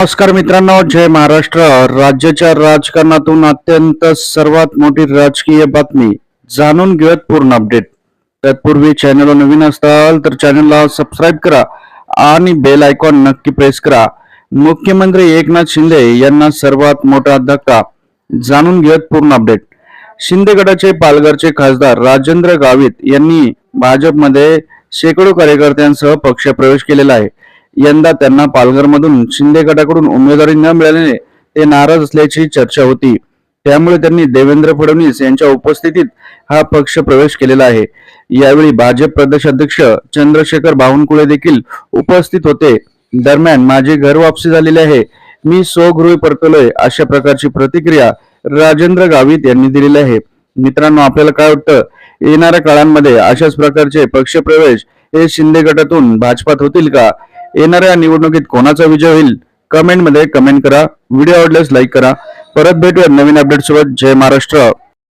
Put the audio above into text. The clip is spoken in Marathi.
नमस्कार मित्रांनो जय महाराष्ट्र. राज्याच्या राजकारणातून अत्यंत सर्वात मोठी राजकीय बातमी जाणून घेऊयात पूर्ण अपडेट तत्पूर्वी चॅनलवर नवीन असाल तर चॅनलला सबस्क्राईब करा आणि बेल आयकॉन नक्की प्रेस करा. मुख्यमंत्री एकनाथ शिंदे यांना सर्वात मोठा धक्का. जाणून घेऊयात पूर्ण अपडेट शिंदे गटाचे पालघरचे खासदार राजेंद्र गावित यांनी भाजपमध्ये शेकडो कार्यकर्त्यांसह पक्षप्रवेश केलेला आहे. यंदा त्यांना पालघरमधून शिंदे गटाकडून उमेदवारी न मिळाल्याने ते नाराज असल्याची चर्चा होती. त्यामुळे त्यांनी देवेंद्र फडणवीस यांच्या उपस्थितीत हा पक्ष प्रवेश केलेला आहे. यावेळी भाजप प्रदेश अध्यक्ष चंद्रशेखर बावनकुळे देखील उपस्थित होते. दरम्यान माझी घर वापसी झालेली आहे. मी स्वगृही परतलोय अशा प्रकारची प्रतिक्रिया राजेंद्र गावित यांनी दिलेली आहे. मित्रांनो आपल्याला काय वाटतं? येणाऱ्या काळांमध्ये अशाच प्रकारचे पक्षप्रवेश हे शिंदे गटातून भाजपात होतील का? येणाऱ्या निवडणुकीत कोणाचा विजय होईल कमेंटमध्ये कमेंट करा. व्हिडिओ आवडल्यास लाईक करा. परत भेटूया नवीन अपडेट सोबत. जय महाराष्ट्र.